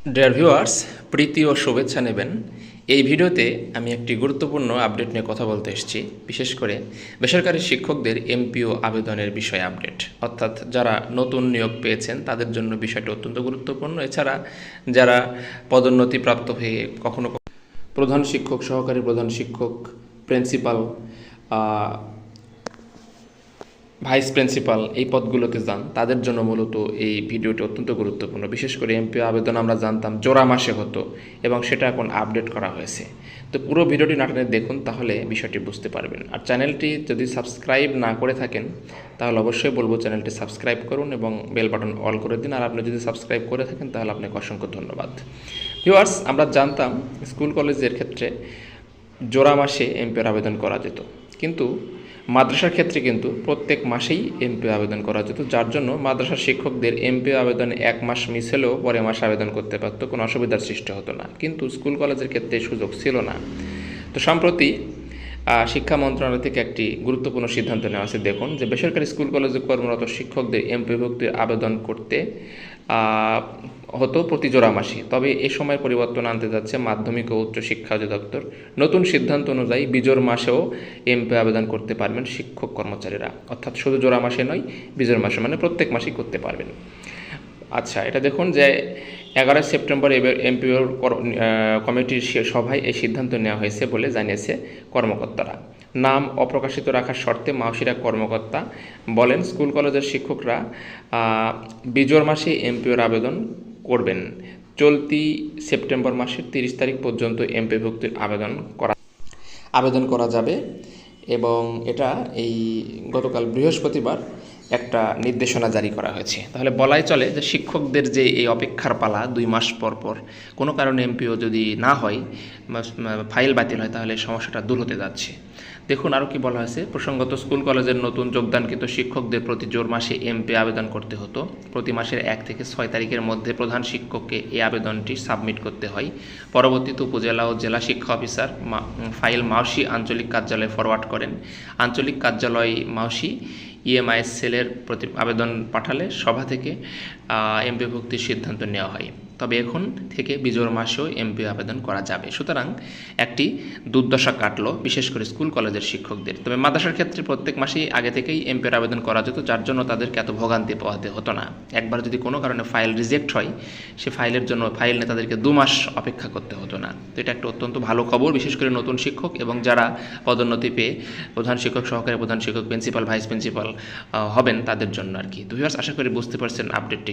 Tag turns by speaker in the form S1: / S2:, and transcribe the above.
S1: Dear viewers প্রীতি ও শুভেচ্ছা নেবেন। এই ভিডিওতে আমি একটি গুরুত্বপূর্ণ আপডেট নিয়ে কথা বলতে এসেছি। বিশেষ করে বেসরকারি শিক্ষকদের এমপিও আবেদনের বিষয়ে আপডেট অর্থাৎ যারা নতুন নিয়োগ পেয়েছেন, তাদের জন্য বিষয়টি অত্যন্ত গুরুত্বপূর্ণ। এছাড়া যারা পদোন্নতি প্রাপ্ত হয়ে কখনো প্রধান শিক্ষক, সহকারী প্রধান শিক্ষক প্রিন্সিপাল ভাইস প্রিন্সিপাল এই পদগুলোতে যান, তাদের জন্য মূলত এই ভিডিওটি অত্যন্ত গুরুত্বপূর্ণ। বিশেষ করে এমপি আবেদন আমরা জানতাম জোড়া মাসে হতো এবং সেটা এখন আপডেট করা হয়েছে। তো পুরো ভিডিওটি নাটনে দেখুন, তাহলে বিষয়টি বুঝতে পারবেন। আর চ্যানেলটি যদি সাবস্ক্রাইব না করে থাকেন, তাহলে অবশ্যই বলব চ্যানেলটি সাবস্ক্রাইব করুন এবং বেল বাটন অল করে দিন। আর আপনি যদি সাবস্ক্রাইব করে থাকেন, তাহলে আপনাকে অসংখ্য ধন্যবাদ। ভিউয়ার্স, আমরা জানতাম স্কুল কলেজের ক্ষেত্রে জোড়া মাসে এমপির আবেদন করা যেত। কিন্তু মাদ্রাসার ক্ষেত্রে কিন্তু প্রত্যেক মাসেই এমপি আবেদন করা যেত, যার জন্য মাদ্রাসার শিক্ষকদের এমপি আবেদন এক মাস মিস হলেও পরে মাস আবেদন করতে পারতো, কোনো অসুবিধার সৃষ্টি হতো না। কিন্তু স্কুল কলেজের ক্ষেত্রে সুযোগ ছিল না। তো সম্প্রতি শিক্ষা মন্ত্রণালয় থেকে একটি গুরুত্বপূর্ণ সিদ্ধান্ত নেওয়া হয়েছে। দেখুন যে বেসরকারি স্কুল, কলেজে কর্মরত শিক্ষকদের এমপি ভুক্তির আবেদন করতে হতো প্রতি জোড়া মাসে। তবে এ সময় পরিবর্তন আনতে যাচ্ছে মাধ্যমিক ও উচ্চ শিক্ষা অধিদপ্তর। নতুন সিদ্ধান্ত অনুযায়ী বিজোর মাসেও এমপি আবেদন করতে পারবেন শিক্ষক কর্মচারীরা। অর্থাৎ শুধু জোড়া মাসে নয় বিজোর মাসে মানে প্রত্যেক মাসেই করতে পারবেন। আচ্ছা এটা দেখুন যে এগারোই সেপ্টেম্বর এমপিওর কমিটির সভায় এই সিদ্ধান্ত নেওয়া হয়েছে বলে জানিয়েছে কর্মকর্তারা। নাম অপ্রকাশিত রাখার শর্তে মাউসিরা কর্মকর্তা বলেন, স্কুল কলেজের শিক্ষকরা বিজোর মাসে এমপিওর আবেদন করবেন। চলতি সেপ্টেম্বর মাসের তিরিশ তারিখ পর্যন্ত এমপি ভুক্তির আবেদন করা আবেদন করা যাবে এবং এটা এই গতকাল বৃহস্পতিবার একটা নির্দেশনা জারি করা হয়েছে। তাহলে বলাই চলে যে শিক্ষকদের যে এই অপেক্ষার পালা দুই মাস পর পর, কোনো কারণে এমপিও যদি না হয় ফাইল বাতিল হয়, তাহলে সমস্যাটা দূর হতে যাচ্ছে। দেখুন আরও কি বলা হয়েছে, প্রসঙ্গত স্কুল, কলেজের নতুন যোগদানকৃত শিক্ষকদের প্রতি জোর মাসে এমপি আবেদন করতে হতো। প্রতি মাসের এক থেকে ছয় তারিখের মধ্যে প্রধান শিক্ষককে এই আবেদনটি সাবমিট করতে হয়। পরবর্তীতে উপজেলা ও জেলা শিক্ষা অফিসার ফাইল মাউসি আঞ্চলিক কার্যালয়ে ফরওয়ার্ড করেন। আঞ্চলিক কার্যালয় মাউসি ইএমআইএস সেলের প্রতি আবেদন পাঠালে সভা থেকে এমপি ভুক্তির সিদ্ধান্ত নেওয়া হয়। তবে এখন থেকে বিজোর মাসেও এমপি আবেদন করা যাবে। সুতরাং একটি দুর্দশা কাটল, বিশেষ করে স্কুল, কলেজের শিক্ষকদের। তবে মাদ্রাসার ক্ষেত্রে প্রত্যেক মাসেই আগে থেকেই এমপির আবেদন করা যেত, যার জন্য তাদেরকে এত ভোগান্তি পোহাতে হতো না। একবার যদি কোনো কারণে ফাইল রিজেক্ট হয়, সে ফাইলের জন্য, ফাইল নিয়ে তাদেরকে দু মাস অপেক্ষা করতে হতো না। তো এটা একটা অত্যন্ত ভালো খবর, বিশেষ করে নতুন শিক্ষক এবং যারা পদোন্নতি পেয়ে প্রধান শিক্ষক, সহকারী প্রধান শিক্ষক প্রিন্সিপাল ভাইস প্রিন্সিপাল হবেন তাদের জন্য আর কি। ভিউয়ার্স আশা করি বুঝতে পারছেন আপডেটটি